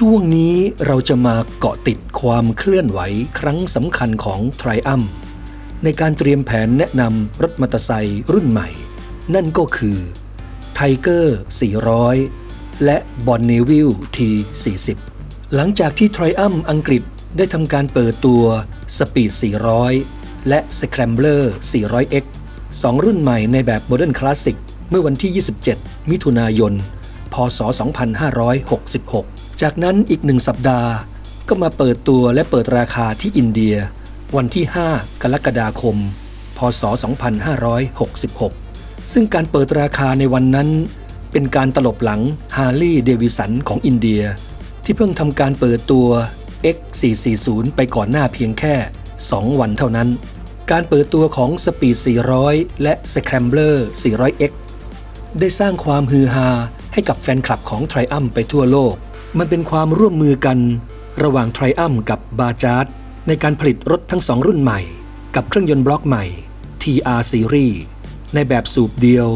ช่วงนี้เราจะมาเกาะติดความเคลื่อนไหวครั้งสำคัญของ t r i u m ในการเตรียมแผนแนะนำรถมอเตอร์ไซค์รุ่นใหม่ นั่นก็คือ Tiger 400 และ b o n n e v i l l e T40 หลังจากที่ t r i u m อังกฤษได้ทำการเปิดตัว Speed 400 และ Scrambler 400X สองรุ่นใหม่ในแบบ Modern Classic เมื่อวันที่ 27 มิถุนายน พศ 2566 จากนั้นอีกหนึ่งสัปดาห์ก็มาเปิดตัวและเปิดราคาที่อินเดีย วันที่ 5 กรกฎาคม พศ 2566 ซึ่งการเปิดราคาในวันนั้น เป็นการตลบหลังฮาร์ลีเดวิสันของอินเดีย ที่เพิ่งทำการเปิดตัว X440 ไปก่อนหน้าเพียงแค่ 2 วันเท่านั้น การเปิดตัวของ Speed 400 และ Scrambler 400X ได้สร้างความฮือฮาให้กับแฟนคลับของ t r i u m ไปทั่วโลก มันเป็นความร่วมมือกันระหว่าง t r i u m กับบาจาร์ดในการผลิตรถทั้งสองรุ่นใหม่ กับเครื่องยนต์บล็อกใหม่ TR Series ในแบบสูบเดียว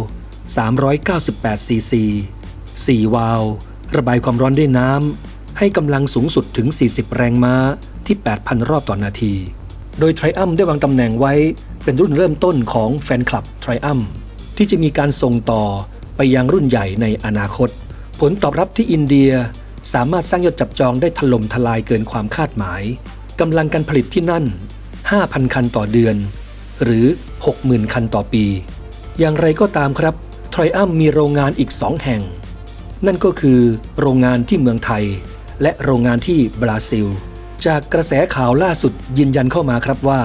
398 cc 4 วาล์วระบายความร้อนด้วยน้ำ ให้กำลังสูงสุดถึง 40 แรงม้าที่ 8,000 รอบต่อนาที โดย t r i u m ได้วางตำแหน่งไว้เป็นรุ่นเริ่มต้นของแฟนคลับ t r i u m ที่จะมีการส่งต่อไปยังรุ่นใหญ่ในอนาคต ผลตอบรับที่อินเดีย สามารถสร้างยอดจับจองได้ถล่มทลายเกินความคาดหมายกำลังการผลิตที่นั่น 5,000 คันต่อเดือน หรือ 60,000 คันต่อปี อย่างไรก็ตามครับทร i อัมมีโรงงานอีก2แห่ง นั่นก็คือโรงงานที่เมืองไทย และโรงงานที่บราซิล จากกระแสข่าวล่าสุดยืนยันเข้ามาครับว่า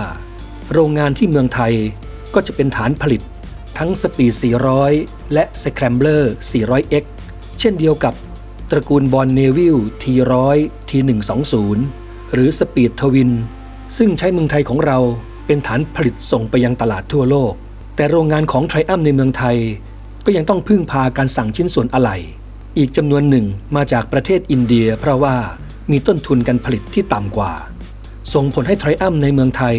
โรงงานที่เมืองไทยก็จะเป็นฐานผลิตทั้งสปีด 400 และ Scrambler 400X เช่นเดียวกับ ตระกูลบอลเนวิล T100 T120 หรือสปีดทวิน ซึ่งใช้เมืองไทยของเราเป็นฐานผลิตส่งไปยังตลาดทั่วโลก แต่โรงงานของไทรอัมในเมืองไทย ก็ยังต้องพึ่งพาการสั่งชิ้นส่วนอะไหล่อีกจำนวนหนึ่งมาจากประเทศอินเดีย เพราะว่ามีต้นทุนการผลิตที่ต่ำกว่า ส่งผลให้ไทรอัมในเมืองไทย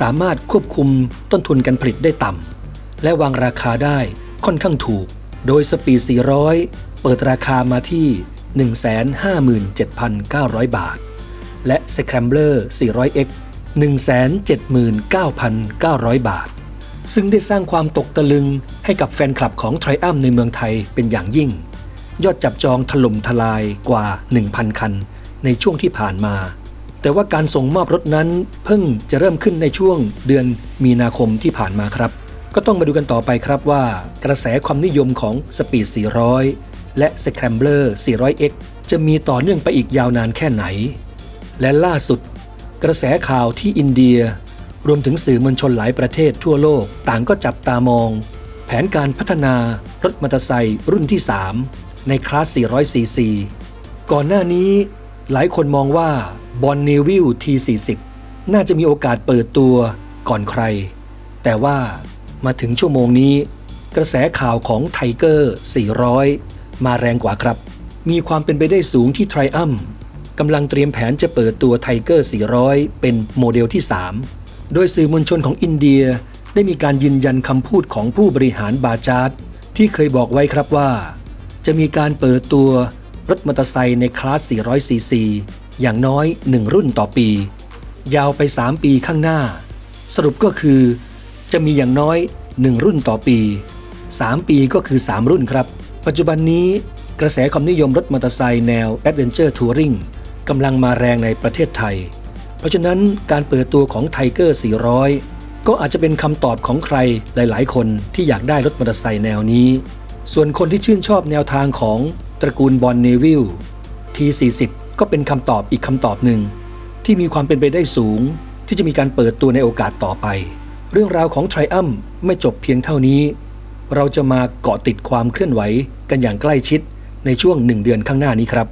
สามารถควบคุมต้นทุนการผลิตได้ต่ำและวางราคาได้ค่อนข้างถูก โดยสปีด400 เปิดราคามาที่ 157,900 บาท และ Scrambler 400X 179,900 บาท ซึ่งได้สร้างความตกตะลึงให้กับแฟนคลับของ t r i u m ในเมืองไทยเป็นอย่างยิ่ง ยอดจับจองถล่มทลายกว่า 1,000 คัน ในช่วงที่ผ่านมา แต่ว่าการส่งมอบรถนั้นเพิ่งจะเริ่มขึ้นในช่วงเดือนมีนาคมที่ผ่านมาครับ ก็ต้องมาดูกันต่อไปครับว่า กระแสความนิยมของ Speed 400 และ Scrambler 400X จะมีต่อเนื่องไปอีกยาวนานแค่ไหน และล่าสุด กระแสข่าวที่อินเดีย รวมถึงสื่อมวลชนหลายประเทศทั่วโลกต่างก็จับตามอง แผนการพัฒนารถมอเตอร์ไซค์รุ่นที่ 3 ในคลาส 400ซีซีก่อนหน้านี้หลายคนมองว่าบอนเนวิล T40 น่าจะมีโอกาสเปิดตัวก่อนใคร แต่ว่ามาถึงชั่วโมงนี้ กระแสข่าวของไทเกอร์400 มาแรงกว่าครับ มีความเป็นไปได้สูงที่ไทรอัมกำลังเตรียมแผนจะเปิดตัวไทเกอร์ 400 เป็นโมเดลที่ 3 โดยสื่อมวลชนของอินเดียได้มีการยืนยันคำพูดของผู้บริหารบาจาร์ดที่เคยบอกไว้ครับว่า จะมีการเปิดตัวรถมอเตอร์ไซค์ในคลาส 400 ซีซี อย่างน้อย 1 รุ่นต่อปี ยาวไป 3 ปีข้างหน้า สรุปก็คือ จะมีอย่างน้อย 1 รุ่นต่อปี 3 ปีก็คือ 3 รุ่นครับ ปัจจุบันนี้กระแสความนิยมรถมอเตอร์ไซค์แนว Adventure Touring กำลังมาแรงในประเทศไทย เพราะฉะนั้นการเปิดตัวของ Tiger 400 ก็อาจจะเป็นคำตอบของใครหลาย ๆ คนที่อยากได้รถมอเตอร์ไซค์แนวนี้ ส่วนคนที่ชื่นชอบแนวทางของตระกูลบอลเนวิล T40 ก็เป็นคำตอบอีกคำตอบหนึ่ง ที่มีความเป็นไปได้สูง ที่จะมีการเปิดตัวในโอกาสต่อไป เรื่องราวของไทรอัมไม่จบเพียงเท่านี้ เราจะมาเกาะติดความเคลื่อนไหวกันอย่างใกล้ชิดในช่วงหนึ่งเดือนข้างหน้านี้ครับ